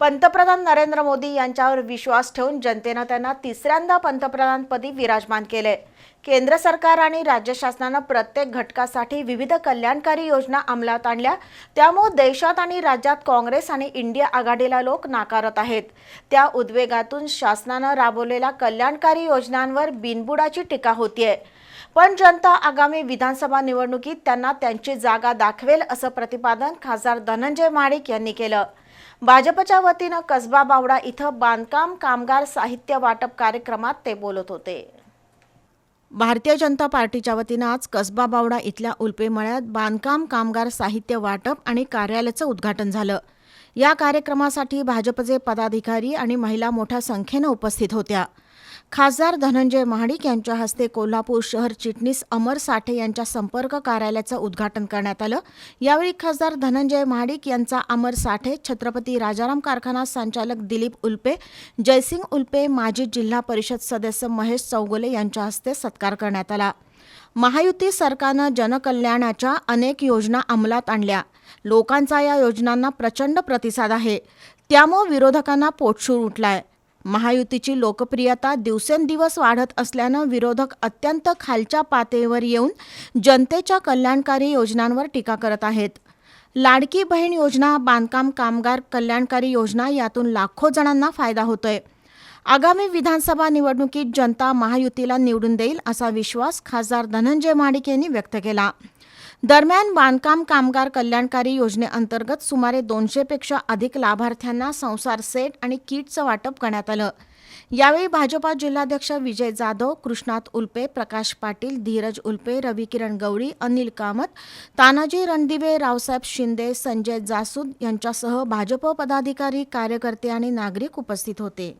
पंतप्रधान नरेंद्र मोदी यांच्यावर विश्वास ठेवून जनतेनं त्यांना तिसऱ्यांदा पंतप्रधानपदी विराजमान केले केंद्र सरकार आणि राज्य शासनानं प्रत्येक घटकासाठी विविध कल्याणकारी योजना अंमलात आणल्या. त्यामुळे देशात आणि राज्यात काँग्रेस आणि इंडिया आघाडीला लोक नाकारत आहेत. त्या उद्वेगातून शासनानं राबवलेल्या कल्याणकारी योजनांवर बिनबुडाची टीका होतीये. पण जनता आगामी विधानसभा निवडणुकीत त्यांना त्यांची जागा दाखवेल असं प्रतिपादन खासदार धनंजय महाडिक यांनी केलं. भाजपच्या वतीनं कसबा बावडा इथं बांधकाम कामगार साहित्य वाटप कार्यक्रमात ते बोलत होते. भारतीय जनता पार्टीच्या वतीनं आज कसबा बावडा इथल्या उल्पेमळ्यात बांधकाम कामगार साहित्य वाटप आणि कार्यालयाचं उद्घाटन झालं. या कार्यक्रमासाठी भाजपचे पदाधिकारी आणि महिला मोठ्या संख्येनं उपस्थित होत्या. खासदार धनंजय महाडिक यांच्या हस्ते कोल्हापूर शहर चिटणीस अमर साठे यांच्या संपर्क कार्यालयाचं उद्घाटन करण्यात आलं. यावेळी खासदार धनंजय महाडिक यांचा अमर साठे छत्रपती राजाराम कारखाना संचालक दिलीप उल्पे जयसिंग उल्पे माजी जिल्हा परिषद सदस्य महेश चौगुले यांच्या हस्ते सत्कार करण्यात आला. महायुती सरकारनं जनकल्याणाच्या अनेक योजना अंमलात आणल्या. लोकांचा या योजनांना प्रचंड प्रतिसाद आहे. त्यामुळे विरोधकांना पोटशूर उठलाय. महायुतीची लोकप्रियता दिवसेंदिवस वाढत असल्यानं विरोधक अत्यंत खालच्या पातळीवर येऊन जनतेच्या कल्याणकारी योजनांवर टीका करत आहेत. लाडकी बहीण योजना बांधकाम कामगार कल्याणकारी योजना यातून लाखो जणांना फायदा होतोय. आगामी विधानसभा निवडणुकीत जनता महायुतीला निवडून देईल असा विश्वास खासदार धनंजय माडिक यांनी व्यक्त केला. दरम्यान बांधकाम कामगार कल्याणकारी योजनेअंतर्गत सुमारे दोनशेपेक्षा अधिक लाभार्थ्यांना संसार सेट आणि किटचं वाटप करण्यात आलं. यावेळी भाजपा जिल्हाध्यक्ष विजय जाधव कृष्णात उल्पे प्रकाश पाटील धीरज उल्पे रविकिरण गवळी अनिल कामत तानाजी रणदिवे रावसाहेब शिंदे संजय जासूद यांच्यासह भाजप पदाधिकारी कार्यकर्ते आणि नागरिक उपस्थित होते.